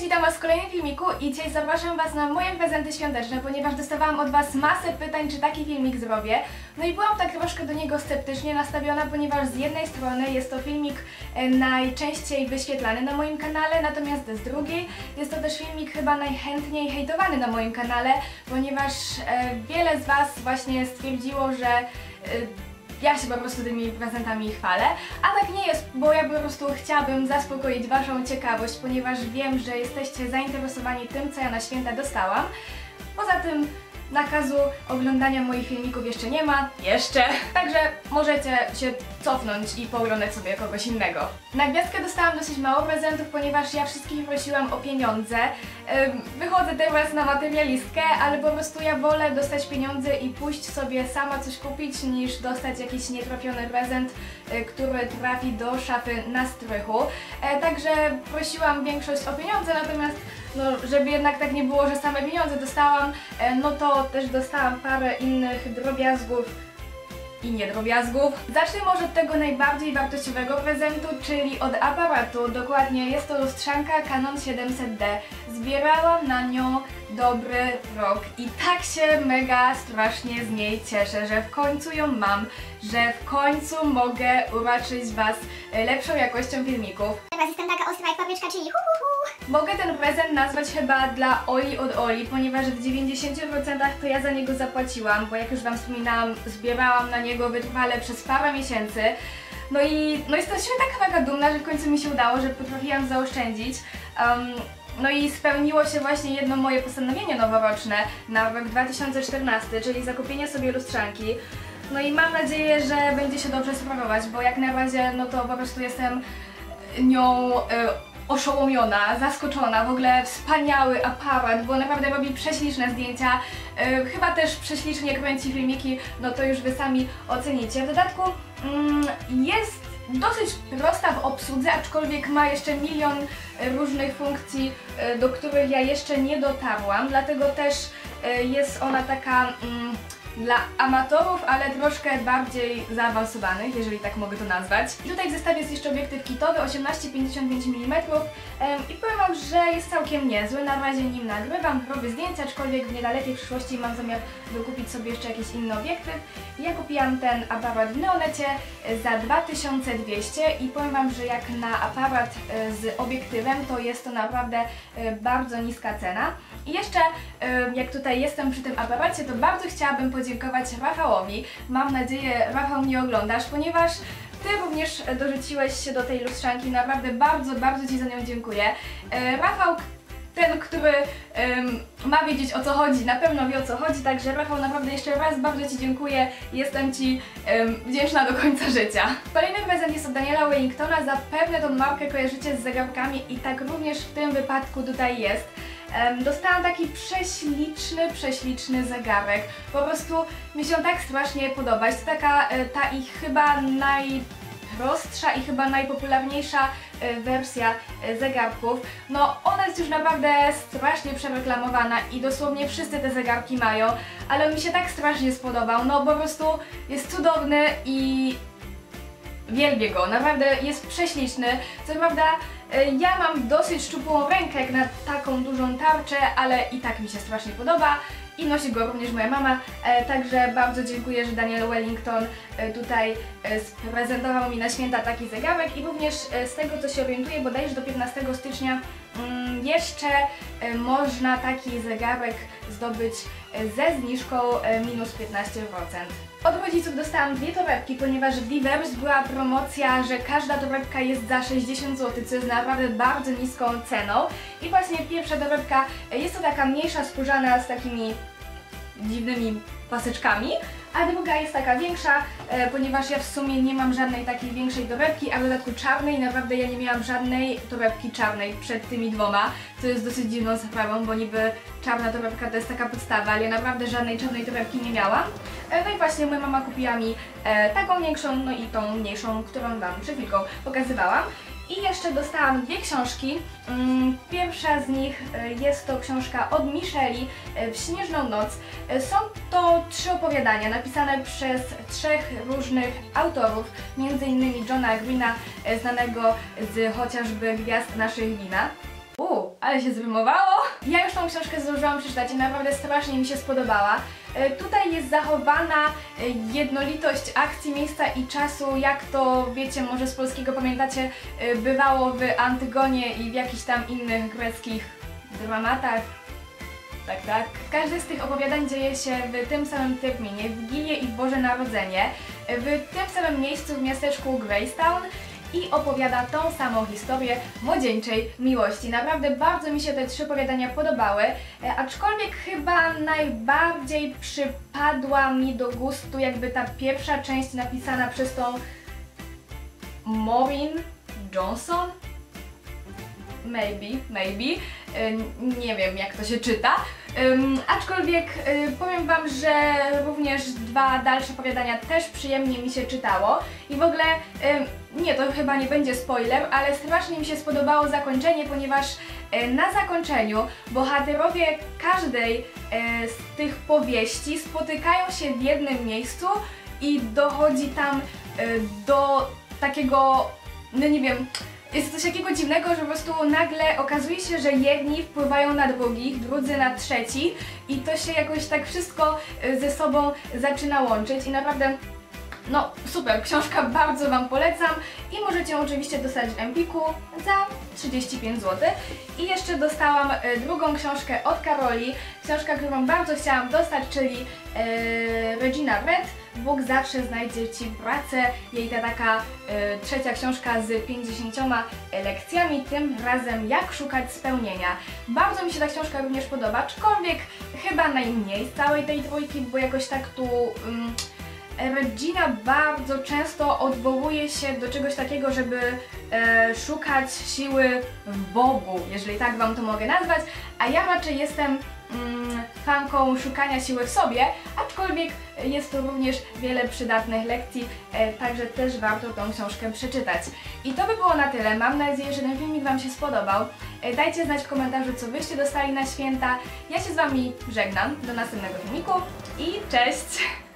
Cześć, witam Was w kolejnym filmiku i dzisiaj zapraszam Was na moje prezenty świąteczne, ponieważ dostawałam od Was masę pytań, czy taki filmik zrobię. No i byłam tak troszkę do niego sceptycznie nastawiona, ponieważ z jednej strony jest to filmik e, najczęściej wyświetlany na moim kanale, natomiast z drugiej jest to też filmik chyba najchętniej hejtowany na moim kanale, ponieważ e, wiele z Was właśnie stwierdziło, że e, ja się po prostu tymi prezentami chwalę, a tak nie jest, bo ja po prostu chciałabym zaspokoić Waszą ciekawość, ponieważ wiem, że jesteście zainteresowani tym, co ja na święta dostałam. Poza tym nakazu oglądania moich filmików jeszcze nie ma, jeszcze, także możecie się cofnąć i pooglądać sobie kogoś innego. Na gwiazdkę dostałam dosyć mało prezentów, ponieważ ja wszystkich prosiłam o pieniądze. Wychodzę teraz na materialistkę, ale po prostu ja wolę dostać pieniądze i pójść sobie sama coś kupić, niż dostać jakiś nietrafiony prezent, który trafi do szafy na strychu. E, Także prosiłam większość o pieniądze, natomiast no, żeby jednak tak nie było, że same pieniądze dostałam, e, no to też dostałam parę innych drobiazgów i niedrobiazgów. Zacznę może od tego najbardziej wartościowego prezentu, czyli od aparatu. Dokładnie jest to lustrzanka Canon 700D. Zbierałam na nią dobry rok i tak się mega strasznie z niej cieszę, że w końcu ją mam, że w końcu mogę uraczyć Was lepszą jakością filmików. Teraz jestem taka ostra jak papryczka, czyli hu hu hu. Mogę ten prezent nazwać chyba dla Oli od Oli, ponieważ w 90% to ja za niego zapłaciłam, bo jak już Wam wspominałam, zbierałam na niego wytrwale przez parę miesięcy. No i no jestem się taka mega dumna, że w końcu mi się udało, że potrafiłam zaoszczędzić. Um, no i spełniło się właśnie jedno moje postanowienie noworoczne na rok 2014, czyli zakupienie sobie lustrzanki. No i mam nadzieję, że będzie się dobrze sprawować, bo jak na razie no to po prostu jestem nią e, oszołomiona, zaskoczona, w ogóle wspaniały aparat, bo naprawdę robi prześliczne zdjęcia, e, chyba też prześlicznie kręci filmiki, no to już Wy sami ocenicie. W dodatku mm, jest dosyć prosta w obsłudze, aczkolwiek ma jeszcze milion e, różnych funkcji, e, do których ja jeszcze nie dotarłam, dlatego też jest ona taka... Dla amatorów, ale troszkę bardziej zaawansowanych, jeżeli tak mogę to nazwać. I tutaj w zestawie jest jeszcze obiektyw kitowy 18-55 mm i powiem Wam, że jest całkiem niezły. Na razie nim nagrywam, robię zdjęcia, aczkolwiek w niedalekiej przyszłości mam zamiar dokupić sobie jeszcze jakiś inny obiektyw. Ja kupiłam ten aparat w Neonecie za 2200 i powiem Wam, że jak na aparat e, z obiektywem to jest to naprawdę e, bardzo niska cena. I jeszcze e, jak tutaj jestem przy tym aparacie, to bardzo chciałabym podziękować Rafałowi. Mam nadzieję, Rafał mnie oglądasz, ponieważ Ty również dorzuciłeś się do tej lustrzanki. Naprawdę bardzo, bardzo Ci za nią dziękuję. E, Rafał, ten, który em, ma wiedzieć o co chodzi, na pewno wie o co chodzi, także Rafał naprawdę jeszcze raz bardzo Ci dziękuję jestem Ci em, wdzięczna do końca życia. Kolejny prezent jest od Daniela Wellingtona, zapewne tą markę kojarzycie z zegarkami i tak również w tym wypadku tutaj jest. Dostałam taki prześliczny, prześliczny zegarek. Po prostu mi się tak strasznie podoba. Jest to taka e, ta ich chyba najprostsza i chyba najpopularniejsza e, wersja e, zegarków. No ona jest już naprawdę strasznie przereklamowana i dosłownie wszyscy te zegarki mają, ale on mi się tak strasznie spodobał. No po prostu jest cudowny i Wielbię go, naprawdę jest prześliczny. Co prawda e, ja mam dosyć szczupłą rękę jak na taką dużą tarczę, ale i tak mi się strasznie podoba i nosi go również moja mama, e, także bardzo dziękuję, że Daniel Wellington e, tutaj sprezentował mi na święta taki zegarek i również z tego co się orientuję, bodajże do 15 stycznia mm, jeszcze można taki zegarek zdobyć ze zniżką minus 15%. Od rodziców dostałam dwie torebki, ponieważ w Divers była promocja, że każda torebka jest za 60 zł, co jest naprawdę bardzo niską ceną. I właśnie pierwsza torebka e, jest to taka mniejsza skórzana z takimi dziwnymi paseczkami, a druga jest taka większa, e, ponieważ ja w sumie nie mam żadnej takiej większej torebki, a w dodatku czarnej, naprawdę ja nie miałam żadnej torebki czarnej przed tymi dwoma, co jest dosyć dziwną sprawą, bo niby czarna torebka to jest taka podstawa, ale ja naprawdę żadnej czarnej torebki nie miałam. E, no i właśnie moja mama kupiła mi e, taką większą, no i tą mniejszą, którą Wam przed chwilką pokazywałam. I jeszcze dostałam dwie książki. Mm, Pierwsza z nich e, jest to książka od Micheli w Śnieżną Noc. Są to trzy opowiadania napisane przez trzech różnych autorów, m.in. Johna Greena, znanego z chociażby Gwiazd naszych wina. Uuu, ale się zrymowało! Ja już tą książkę zdążyłam przeczytać i naprawdę strasznie mi się spodobała. E, Tutaj jest zachowana e, jednolitość akcji, miejsca i czasu, jak to wiecie, może z polskiego pamiętacie, e, bywało w Antygonie i w jakichś tam innych greckich dramatach. Tak, tak. Każde z tych opowiadań dzieje się w tym samym terminie, w Wigilię i w Boże Narodzenie, w tym samym miejscu w miasteczku Greystown i opowiada tą samą historię młodzieńczej miłości. Naprawdę bardzo mi się te trzy opowiadania podobały, e, aczkolwiek chyba najbardziej przypadła mi do gustu jakby ta pierwsza część napisana przez tą Maureen Johnson. Maybe, maybe. E, Nie wiem jak to się czyta. Aczkolwiek y, powiem Wam, że również dwa dalsze opowiadania też przyjemnie mi się czytało i w ogóle nie, to chyba nie będzie spoiler, ale strasznie mi się spodobało zakończenie, ponieważ y, na zakończeniu bohaterowie każdej z tych powieści spotykają się w jednym miejscu i dochodzi tam do takiego, no nie wiem, jest coś takiego dziwnego, że po prostu nagle okazuje się, że jedni wpływają na drugich, drudzy na trzeci i to się jakoś tak wszystko y, ze sobą zaczyna łączyć i naprawdę no super, książka bardzo Wam polecam i możecie ją oczywiście dostać w Empiku za 35 zł. I jeszcze dostałam e, drugą książkę od Karoli, książka, którą bardzo chciałam dostać, czyli e, Regina Red. Bóg zawsze znajdzie Ci pracę. Jej ta taka e, trzecia książka z 50 lekcjami, tym razem jak szukać spełnienia. Bardzo mi się ta książka również podoba, aczkolwiek chyba najmniej z całej tej trójki, bo jakoś tak tu... ym, Regina bardzo często odwołuje się do czegoś takiego, żeby e, szukać siły w Bogu, jeżeli tak Wam to mogę nazwać, a ja raczej jestem mm, fanką szukania siły w sobie, aczkolwiek jest tu również wiele przydatnych lekcji, e, także też warto tą książkę przeczytać. I to by było na tyle, mam nadzieję, że ten filmik Wam się spodobał. E, dajcie znać w komentarzu, co Wyście dostali na święta. Ja się z Wami żegnam, do następnego filmiku i cześć!